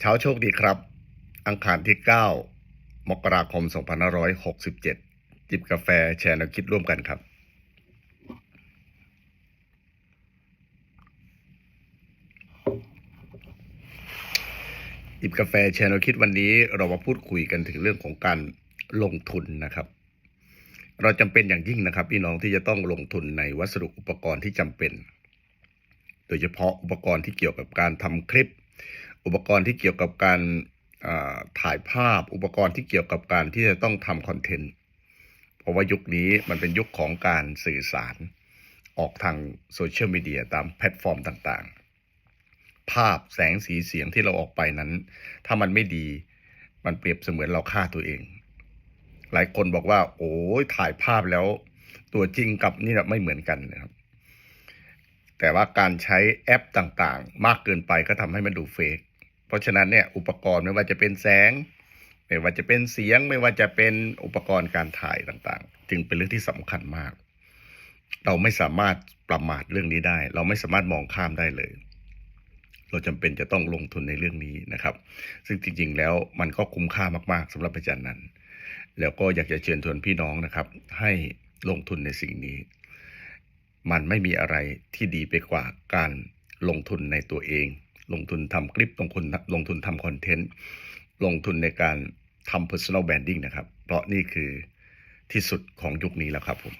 เช้าโชคดีครับ อังคารที่ 9 มกราคม 2567 จิบกาแฟแชร์แนวคิดร่วมกันครับ จิบกาแฟแชร์แนวคิดวันนี้เรามาพูดคุยกันถึงเรื่องของการลงทุนนะครับ เราจำเป็นอย่างยิ่งนะครับ พี่น้องที่จะต้องลงทุนในวัสดุอุปกรณ์ที่จำเป็น โดยเฉพาะอุปกรณ์ที่เกี่ยวกับการทำคลิป อุปกรณ์ที่เกี่ยวกับการถ่ายภาพอุปกรณ์ที่เกี่ยวกับการที่จะต้องทำคอนเทนต์เพราะว่ายุคนี้มันเป็นยุคของการสื่อสารออกทางโซเชียลมีเดียตามแพลตฟอร์มต่างๆ ภาพแสงสีเสียงที่เราออกไปนั้น ถ้ามันไม่ดีมันเปรียบเสมือนเราฆ่าตัวเอง หลายคนบอกว่า โอ้ยถ่ายภาพแล้ว ตัวจริงกับนี่ไม่เหมือนกันนะครับ แต่ว่าการใช้แอปต่างๆ มากเกินไปก็ทำให้มันดูเฟก เพราะฉะนั้นเนี่ยอุปกรณ์ไม่ว่าจะเป็นแสง ไม่ว่าจะเป็นเสียง ไม่ว่าจะเป็นอุปกรณ์การถ่ายต่างๆ จึงเป็นเรื่องที่สำคัญมาก เราไม่สามารถประมาทเรื่องนี้ได้ เราไม่สามารถมองข้ามได้เลย เราจำเป็นจะต้องลงทุนในเรื่องนี้นะครับ ซึ่งจริงๆแล้วมันก็คุ้มค่ามาก ๆสำหรับอาจารย์นั้น แล้วก็อยากจะเชิญชวนพี่น้องนะครับ ให้ลงทุนในสิ่งนี้ มันไม่มีอะไรที่ดีไปกว่าการลงทุนในตัวเอง ลงทุนทำคลิป ลงทุนลงทุนทำคอนเทนต์ ลงทุนในการทำ personal branding นะครับ เพราะนี่คือที่สุดของยุคนี้แล้วครับผม